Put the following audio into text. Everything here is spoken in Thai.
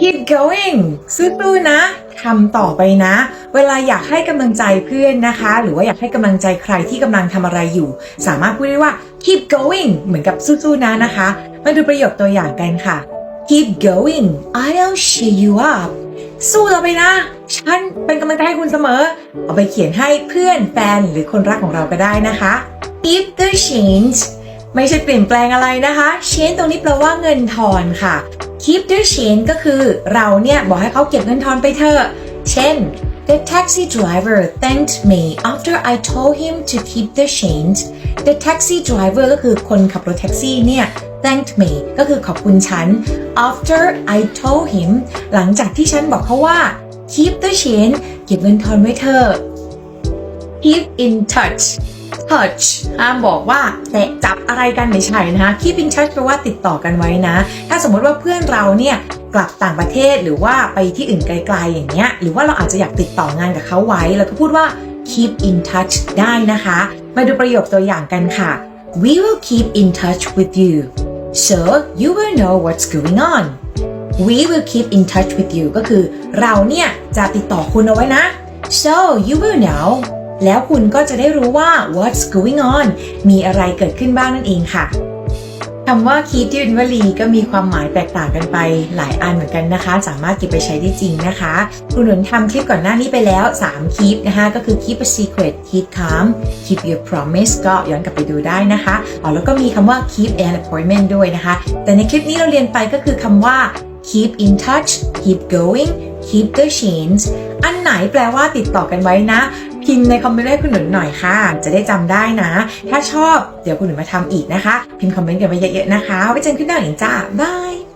keep going สู้ๆนะทำต่อไปนะ เวลาอยากให้กำลังใจเพื่อนนะคะ หรือว่าอยากให้กำลังใจใครที่กำลังทำอะไรอยู่ สามารถพูดได้ว่า keep going เหมือนกับสู้ๆนะนะคะ มาดูประโยคตัวอย่างกันค่ะ keep going I'll cheer you up สู้ต่อไปนะ ฉันเป็นกำลังใจให้คุณเสมอ เอาไปเขียนให้เพื่อนแฟนหรือคนรักของเราก็ได้นะคะ keep the change ไม่ใช่เปลี่ยนแปลงอะไรนะคะ change ตรงนี้แปลว่าเงินทอนค่ะ keep the change ก็คือเราเนี่ย บอกให้เขาเก็บเงินทอนไปเถอะ เช่น The taxi driver thanked me after I told him to keep the change The taxi driver ก็คือคนขับรถแท็กซี่เนี่ย thanked me ก็คือขอบคุณฉัน after I told him หลังจากที่ฉันบอกเขาว่า keep the change เก็บเงินทอนไว้เถอะ keep in touch touch ห้ามบอกว่าแตะจับอะไรกันไม่ใช่นะคะ keep in touch แปลว่าติดต่อกันไว้นะ ถ้าสมมติว่าเพื่อนเราเนี่ยกลับต่างประเทศหรือว่าไปที่อื่นไกลๆอย่างเงี้ยหรือว่าเราอาจจะอยากติดต่องานกับเขาไว้เราก็พูดว่า keep in touch ได้นะคะ มาดูประโยคตัวอย่างกันค่ะ we will keep in touch with you so you will know what's going on we will keep in touch with you ก็คือเราเนี่ยจะติดต่อคุณเอาไว้นะ so you will know แล้วคุณก็จะได้รู้ว่า what's going on มีอะไรเกิดขึ้นบ้างนั่นเองค่ะคำว่า keep ที่เป็นวลีก็มีความหมายแตกต่างกันไปหลายอันเหมือนกันนะคะ สามารถเก็บไปใช้ได้จริงนะคะคุณหนุนทำคลิปก่อนหน้านี้ไปแล้ว3 keep นะคะก็คือ keep a secret keep calm keep your promise ก็ย้อนกลับไปดูได้นะคะอ๋อแล้วก็มีคำว่า keep an appointment ด้วยนะคะ แต่ในคลิปนี้เราเรียนไปก็คือคำว่า keep in touch keep going keep the change อันไหนแปลว่าติดต่อกันไว้นะ พิมพ์ในคอมเมนต์ให้คุณหนุนหน่อยค่ะ จะได้จำได้นะ ถ้าชอบเดี๋ยวคุณหนุนมาทำอีกนะคะ พิมพ์คอมเมนต์กันไปเยอะๆนะคะไว้เจอกันคลิปหน้าอีกจ้าบาย